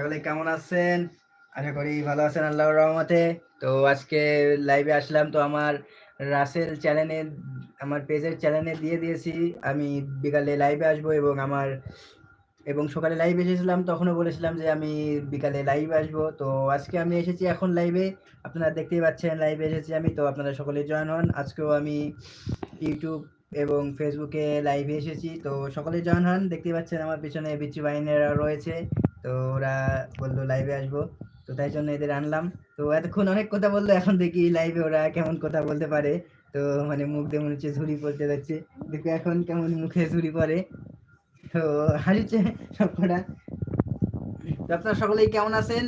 সকলে কেমন আছেন? আশা করি ভালো আছেন, আল্লাহর রহমতে। তো আজকে লাইভে আসলাম, তো আমার রাসেল চ্যানেলে আমার পেজের চ্যানেলে দিয়ে দিয়েছি। আমি বিকালে লাইভে আসব এবং আমার, এবং সকালে লাইভে এসেছিলাম, তখনও বলেছিলাম যে আমি বিকালে লাইভে আসব। তো আজকে আমি এসেছি এখন লাইভে আপনারা দেখতেই পাচ্ছেন লাইভে এসেছি আমি। তো আপনারা সকলে জয়েন হন। আজকেও আমি ইউটিউব এবং ফেসবুকে লাইভে এসেছি। তো সকলে জয়েন হন। দেখতেই পাচ্ছেন, আমার পিছনে বিচ্ছু বাহিনীরা রয়েছে। তো ওরা বলল লাইভে আসব। তো তাই জন্য এদের আনলাম। তো এতক্ষণ অনেক কথা বলল, এখন দেখি লাইভে ওরা কেমন কথা বলতে পারে। তো মানে মুখ দিয়ে মনে হচ্ছে ঝুড়ি পড়তে যাচ্ছে। দেখো এখন কেমন মুখে ঝুড়ি পড়ে। তো হাসিচ্ছে সব কটা তো আপনারা সকলেই কেমন আছেন?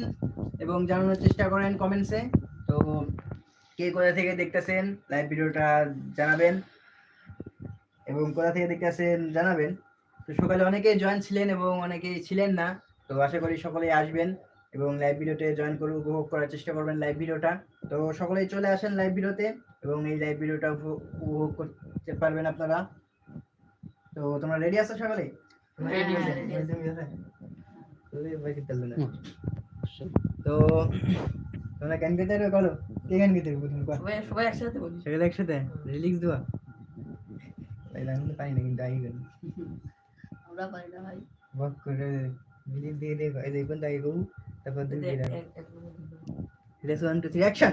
এবং জানানোর চেষ্টা করেন কমেন্টসে তো কে কোথা থেকে দেখতেছেন লাইভ ভিডিওটা জানাবেন। এবং কোথা থেকে দেখতেছেন, জানাবেন। তো সকালে অনেকেই জয়েন ছিলেন এবং অনেকেই ছিলেন না। তো আশা করি সকলেই আসবেন এবং লাইভ ভিডিওতে জয়েন করে উপভোগ করার চেষ্টা করবেন লাইভ ভিডিওটা। তো সকলেই চলে আসেন লাইভ ভিডিওতে এবং এই লাইভ ভিডিওটা উপভোগ- উপভোগ করতে পারবেন আপনারা। তো তোমরা রেডি আছো সকালে? না? তো তোমরা গান গাইতে পারবে বলো? কে গান গাইতে পারবে তুমি সবাই সবাই একসাথে বলি। সেগুলো একসাথে? রিলিক্স দেওয়া? তাই তো পারি না কিন্তু আই গান। আমরা পারি না ভাই। ওয়াক করে দিয়ে দিয়ে এই দেখুন তাই গো তারপর দুই এক- দিন এক- এক মিনিট দিবো। Race one two three action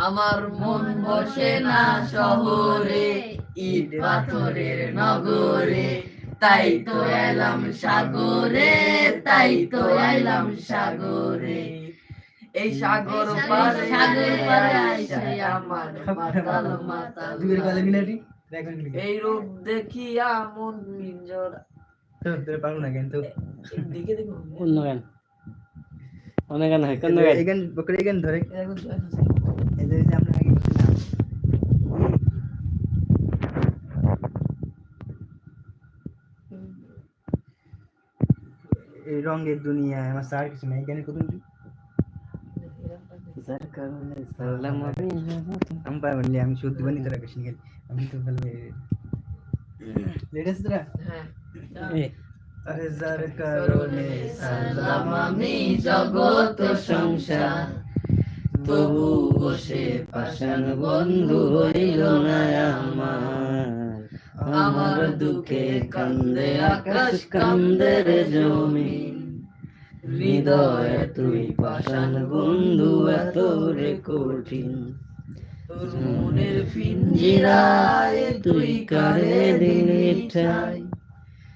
আমার মন বসে না শহরে ইট পাথরের নগরে তাই তো এলাম সাগরে তাই তো এলাম সাগরে এই সাগর পারে সাগর পারে আইছে আমার মাতাল মাতাল এই রূপ দেখিয়া মন পিঞ্জর তো তোর পারব না কিন্তু দিকে দেখো অন্য গান অন্য গান হয় কোন গান এই গান বকরে এই গান ধরে এখন জয়েন আছে এই যে এই যে আমরা আগে বলছিলাম এই রঙের দুনিয়ায় আমার স্যার কিছু নাই গানের কত যার কারণে সালাম আমি আমি পারব না আমি শুদ্ধ বানি তোরা কৃষ্ণ গেল আমি তো ভালো লেটেস্ট তোরা হ্যাঁ আমি জগত সংসার। তবু বসে পাশান বন্ধু হইল আমার। আমার দুঃখে কান্দে আকাশ, কান্দে রে জমিন। হৃদয় তুই পাশান বন্ধু, এত রে কঠিন। তোর মনের জিরায় তুই কারে দিলি ঠাই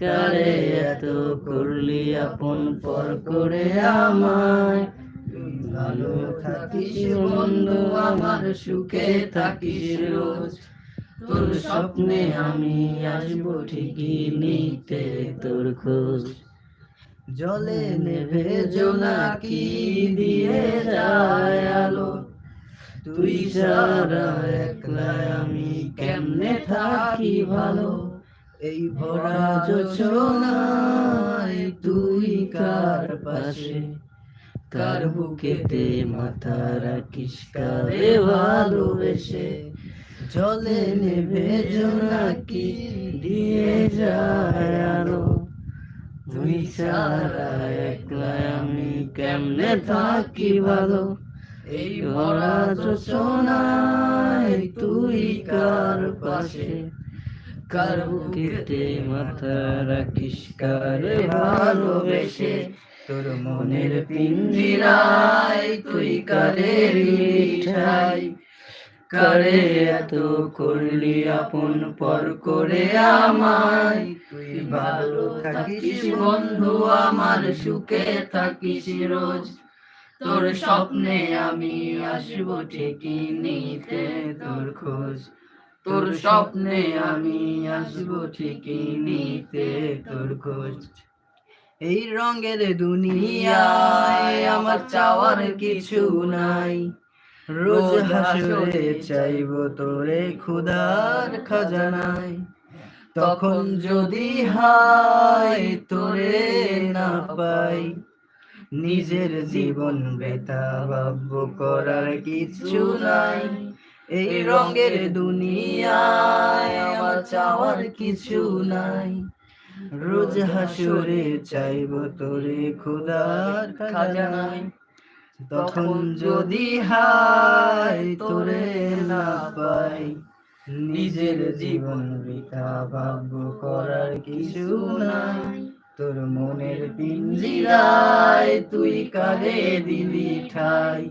কারে এত করলি আপন পর করে আমায়। ভালো থাকিস বন্ধু, আমার সুখে থাকিস রোজ। তোর স্বপ্নে আমি আসব ঠিকই নিতে তোর খোঁজ। জলে নেভে জোনাকি দিয়ে যায় আলো। তুই সারা একলা আমি কেমনে থাকি ভালো? এই ভরা যোচনায় তুই কার পাশে? কার বুকেতে মাথা রাখিস, কারে ভালোবেসে? জলে নেভে জোনাকি দিয়ে যায় আলো। তুই সারা একলা আমি কেমনে থাকি ভালো? এই ভরা যোচনায় তুই কার পাশে? মাথা রাখিস ভালোবেসে তোর মনের তুই কারে কারে এত করলি আপন পর করে আমায় তুই ভালো থাকিস বন্ধু আমার সুখে থাকিস রোজ তোর স্বপ্নে আমি আসব ঠিকই নিতে তোর খোঁজ তোর স্বপ্নে আমি আসব ঠিকই নিতে তোর খোঁজ। এই রঙের দুনিয়ায় আমার চাওয়ার কিছু নাই। রোজ হাসরে চাইব তোরে খুদার খাজানায়। তখন যদি হাই তোরে না পাই নিজের জীবন বেতা ভাব্য করার কিছু নাই। এই রঙের দুনিয়ায় আমার চাওয়ার কিছু নাই। রোজ হাসরে চাইব তোরে খুদার খাজানায় তখন যদি হাই তোরে না পাই নিজের জীবন বৃথা ভাগ্য করার কিছু নাই। তোর মনের পিঞ্জিরায় তুই কারে দিলি ঠাই।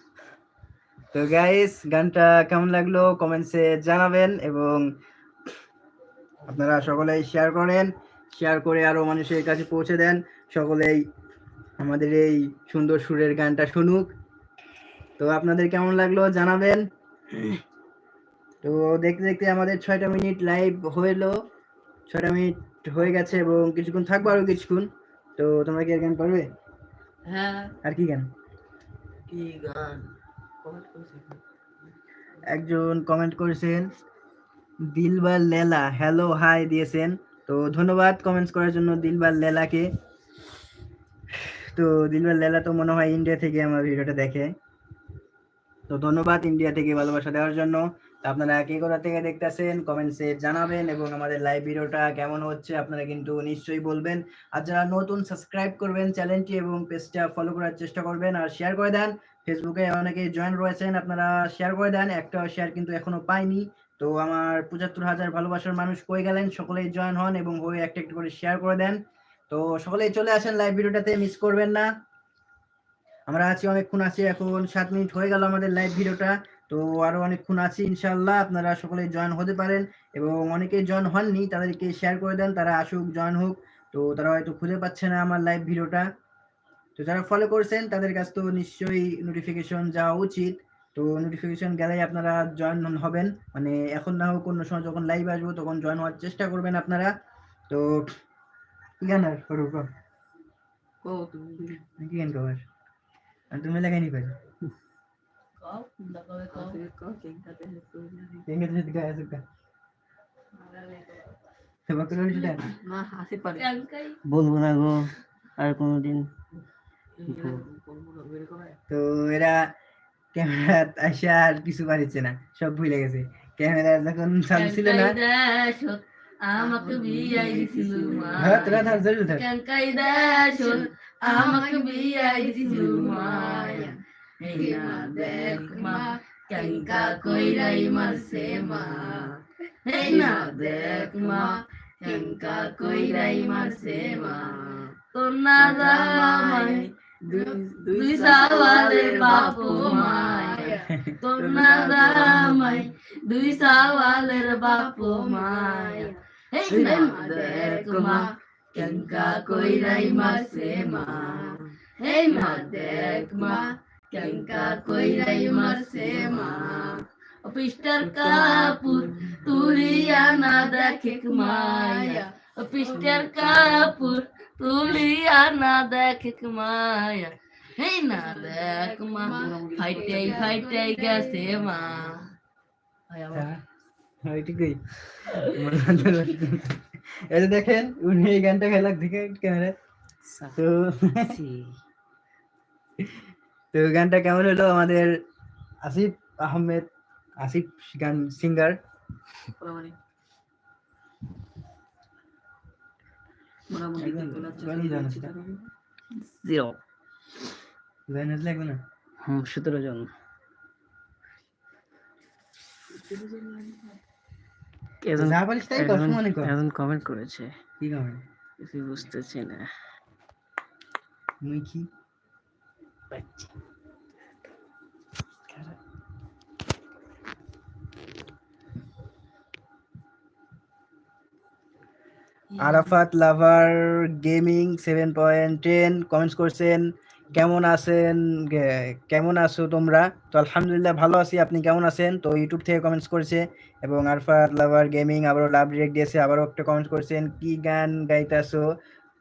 তো গাইস গানটা কেমন লাগল কমেন্টসে জানাবেন এবং আপনারা সকলেই শেয়ার করেন শেয়ার করে আরও মানুষের কাছে পৌঁছে দেন। সকলেই আমাদের এই সুন্দর সুরের গানটা শুনুক। তো আপনাদের কেমন লাগল জানাবেন। তো দেখতে দেখতে আমাদের ছয়টা মিনিট লাইভ হইল। ছয়টা মিনিট হয়ে গেছে এবং কিছুক্ষণ থাকব আরও কিছুক্ষণ। তো তোমরা কি আর গান পারবে? হ্যাঁ। আর কি গান? কি গান? একজন কমেন্ট করেছেন, দিলবার লেলা হ্যালো হাই দিয়েছেন। তো ধন্যবাদ কমেন্টস করার জন্য দিলবার লেলাকে। তো দিলবার লেলা তো মনে হয় ইন্ডিয়া থেকে আমার ভিডিওটা দেখে। তো ধন্যবাদ ইন্ডিয়া থেকে ভালোবাসা দেওয়ার জন্য। আপনারা কে কোথা থেকে দেখতেছেন কমেন্টসে জানাবেন এবং আমাদের লাইভ ভিডিওটা কেমন হচ্ছে আপনারা কিন্তু নিশ্চয়ই বলবেন। আর যারা নতুন সাবস্ক্রাইব করবেন চ্যানেলটি এবং পেজটা ফলো করার চেষ্টা করবেন আর শেয়ার করে দেন ফেসবুকে অনেকে জয়েন রয়েছেন, আপনারা শেয়ার করে দেন। একটা শেয়ার কিন্তু এখনও পাইনি। তো আমার পঁচাত্তর হাজার ভালোবাসার মানুষ কয়ে গেলেন? সকলেই জয়েন হন এবং হয়ে একটা একটা করে শেয়ার করে দেন। তো সকলেই চলে আসেন লাইভ ভিডিওটাতে মিস করবেন না। আমরা আছি, অনেকক্ষণ আছি, এখন সাত মিনিট হয়ে গেল আমাদের লাইভ ভিডিওটা। তো আরও অনেকক্ষণ আছি ইনশাল্লাহ আপনারা সকলে জয়েন হতে পারেন। এবং অনেকে জয়েন হননি, তাদেরকে শেয়ার করে দেন, তারা আসুক জয়েন হোক। তো তারা হয়তো খুঁজে পাচ্ছে না আমার লাইভ ভিডিওটা। তো যারা ফলো করছেন তাদের কাছে তো নিশ্চয়ই নোটিফিকেশন যাওয়া উচিত। তো নোটিফিকেশন গেলেই আপনারা জয়েন হবেন। মানে এখন না হোক অন্য সময় যখন লাইভ আসব তখন জয়েন হওয়ার চেষ্টা করবেন আপনারা। তো কি গান আর করো তুমি কি গান তুমি লাগাইনি পাই বলব না গো আর কোনোদিন। তো এরা ক্যামেরা আসে আর কিছু পারিচ্ছে না সব ভুলে গেছে। ক্যামেরা যখন চালু ছিল না আমাকে বিয়াই দিছিল হ্যাঁ তোরা ধর জরুর ধর কাঙ্কাই দাসন আমাকে বিয়াই দিছিল মায়া এই দেখ মা কাঙ্কা কইরাই মারছে মা। না দেখ মা কাঙ্কা কইরাই মারছে মা। তোর না জামাই দুই সাওয়ালের বাপু মায়া। দুই সাওয়ালের বাপু মায়া এই মা। কাঙ্কা মা, দেখ মা, কাঙ্কা কইরাই মারছে মা। পিস্টার কাপুর তুলিয়া না দেখে মায়া। পিস্টার কাপুর তুলিয়া না দেখে মায়া এই না দেখ মা। ফাইটাই ফাইটাই গেছে মা। হয়। হ্যাঁ এই দেখেন উনি এই গানটা খেলাক দেখে ক্যামেরা তো তো গানটা কেমন হলো আমাদের আসিফ আহমেদ আসিফ গান সিঙ্গার? জিরো। গান লাগবে না? হুম সতেরো জন। মনে কমেন্ট করেছে। কি কমেন্ট কিছু বুঝতেছি না। মুই কি? পাচ্ছি Arafat lover gaming seven point ten comments করছেন, কেমন আছেন কেমন আছো তোমরা? তো আলহামদুলিল্লাহ ভালো আছি, আপনি কেমন আছেন? তো ইউটিউব থেকে কমেন্টস করছে এবং আরফাত লাভার গেমিং আবারও লাভ ডিরেক্ট দিয়েছে, আবারও একটা কমেন্ট করছেন, কি গান গাইতাছো?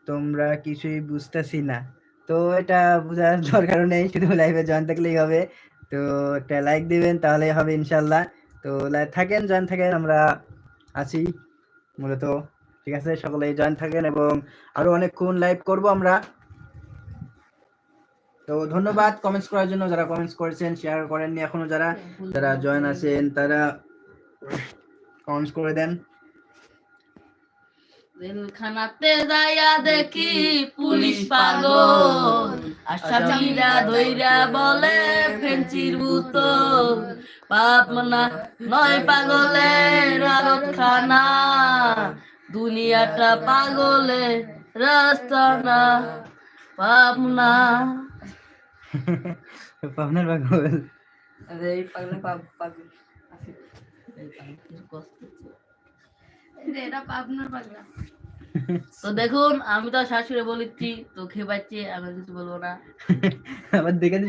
তোমরা কিছুই বুঝতেছি না। তো এটা বোঝার দরকার নেই, শুধু লাইভে জয়েন থাকলেই হবে। তো একটা লাইক দিবেন তাহলে হবে ইনশাল্লাহ। তো থাকেন জয়েন থাকেন, আমরা আছি, মূলত। ঠিক আছে সকলেই জয়েন থাকেন এবং আরও অনেকক্ষণ লাইভ করব আমরা। তো ধন্যবাদ কমেন্টস করার জন্য যারা কমেন্টস করেছেন শেয়ার করেননি এখনও যারা যারা জয়েন আছেন তারা কমেন্টস করে দেন। জেলখানাতে যাইয়া দেখি পুলিশ পাগল। আসামিরা ধইরা বলে ফেঞ্চির বুতল। পাপ না নয় পাগলের আরত খানা দুনিয়াটা পাগলে রাস্তা না পাপ না পাবনার পাগল। আরে এই পাগলে। তো দেখুন আমি তো শাশুড়ি বলেছি তো খেয়ে পাচ্ছি আমি কিছু বলব না। আবার দেখে যে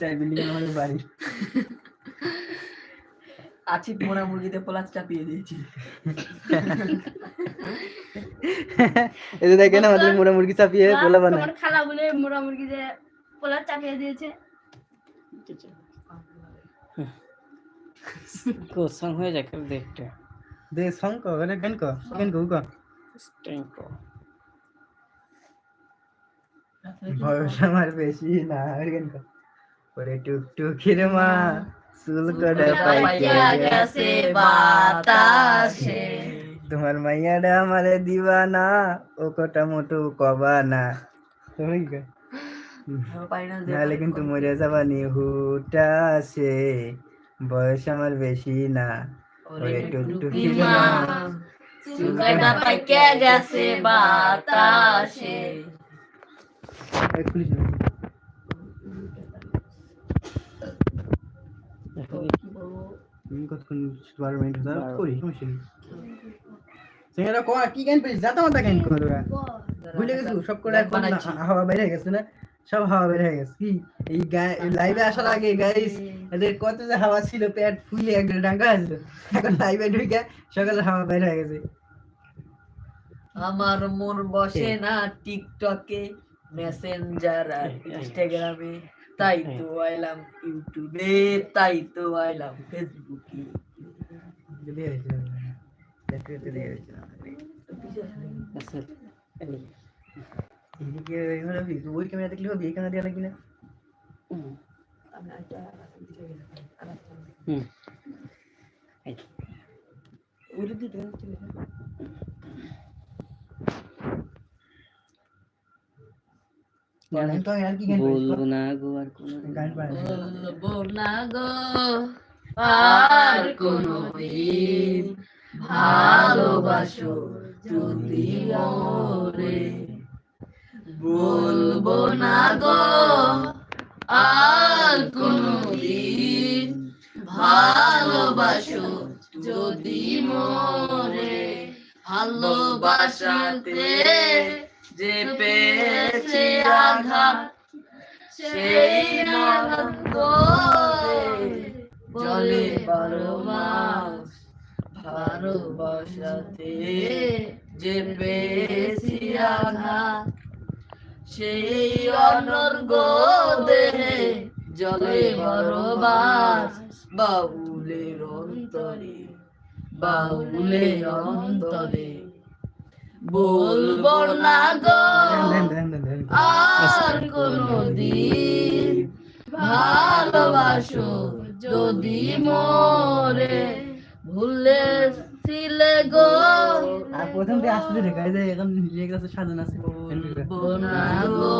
চাই বিল্ডিং আমাদের বাড়ি আছি মোড়া মুরগিতে পোলাচ চাপিয়ে দিয়েছি। দেখেন আমাদের মোড়া মুরগি চাপিয়ে বলে বানায়। তোমার খালা বলে মোড়া মুরগি যে পোলা চাপিয়ে দিয়েছে। কোসং হয়ে যায় কেউ দেখতে। দে সং কো গনে গান কো গান কো কো বয়স আমার বেশি না আর গান কো ওরে টুকটুকির মা চুল কড়া পাইকে গেছে বাতাসে তোমার মাইয়াটা আমারে দিবানা ও কটা মোটু কবানা নাহলে কিন্তু মরে যাবানি হুটাসে বয়স আমার বেশি না ওরে টুকটুকির মা চুলকাটা পাইকে গেছে বাতাসে এই খুলিস না। তুমি কতক্ষণ বারো মিনিট হতে করি সমস্যা নেই। সিঙ্গারা কোয়া কি গান পেয়েছিস? যাতা মাতা গান করো ভুলে গেছো? সব করে গান এখন বানাইছি। হাওয়া বের গেছে না? সব হাওয়া বের হয়ে গেছে। কি? এই লাইভে আসার আগে গাইস এদের কত যে হাওয়া ছিল পেট ফুলে একদম ডাঙ্গা আসলো এখন লাইভে ঢুকে সকালে হাওয়া বের হয়ে গেছে। আমার মন বসে না টিকটকে মেসেঞ্জার আর ইনস্টাগ্রামে তাই তো আইলাম ইউটিউবে তাই তো আইলাম ফেসবুকে যদি হয়েছিল দেখতে দেখতে দিয়ে হয়েছিল আচ্ছা এই এদিকে এখানে হবি ওই ক্যামেরা দেখলে হবি এই ক্যামেরা দিয়ে লাগবি না হুম হুম এই গান তো আর কি গান বলব না গো আর কোনো বলব না গো আর কোনো ভালোবাসো যদি মরে বলব না গো আর কোনো দিন ভালোবাসো যদি মরে ভালোবাসাতে যে পেয়েছে আঘাত সেই আনন্দ জলে বারো মাস ভালোবাসাতে যে পেয়েছি আঘাত সেই অনর্গ দেহে জলে বারো মাস বাউলের অন্তরে বাউলের অন্তরে। বলব না গো আর কোনদিন ভালোবাসো যদি মরে। ভুলে ছিলে গো। আর প্রথম দিয়ে আসতে রেখা এই যে এখন গেছে সাজানো আছে। বলব না গো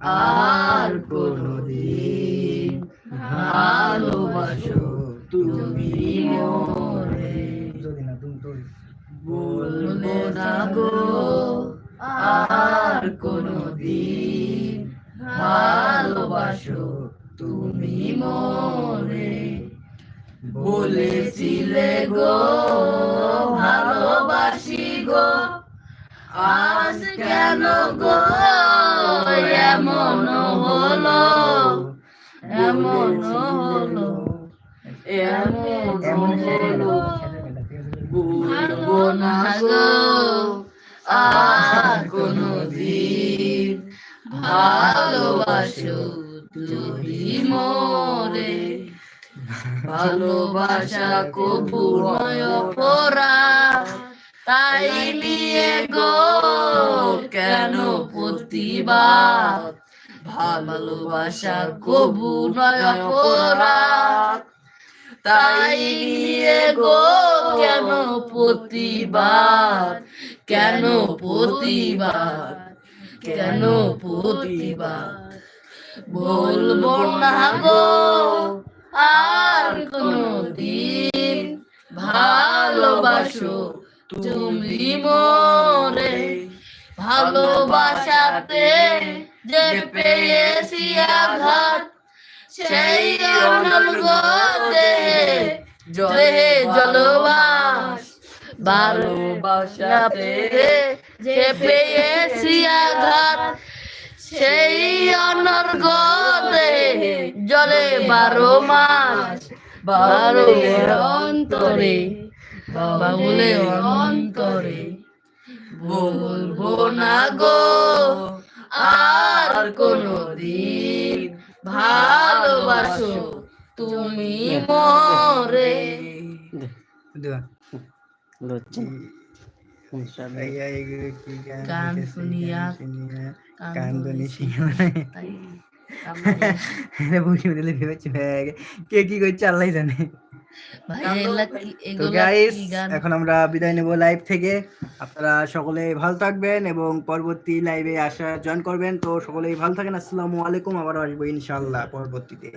আর কোনদিন ভালোবাসো তুমি মরে। বলব না গো আর কোনদিন ভালোবাসো তুমি মনে। বলেছিলে গো ভালোবাসি গো আজ কেন গো এমন হলো এমন হলো এমন হলো। বলব না গো, আর কোনদিন ভালোবাসো তুমি মোরে। ভালোবাসা কবু অপরাধ, তাই নিয়ে গো, কেন প্রতিবাদ? ভালোবাসা কবু নয় অপরাধ তাই নিয়ে গো কেন প্রতিবাদ? কেন প্রতিবাদ? কেন প্রতিবাদ? বলব না গো, আর কোনো দিন ভালোবাসো তুমি মোরে। ভালোবাসাতে যে পেয়েছি আঘাত সেই অনলগতে জলে জলবাস। ভালোবাসাতে যে পেয়েছি আঘাত, সেই জলে বারো মাস। বারো অন্তরে, বাবুলে অন্তরে, বলব না গো, আর কোনো দিন ভালোবাসো তুমি মরে। গান শুনিয়া, কান্দনি কে কি করছে আল্লাহ জানে। এখন আমরা বিদায় নেব লাইভ থেকে। আপনারা সকলে ভালো থাকবেন এবং পরবর্তী লাইভে আসা জয়েন করবেন। তো সকলেই ভালো থাকেন। আসসালামু আলাইকুম। আবার আসব ইনশাল্লাহ পরবর্তীতে।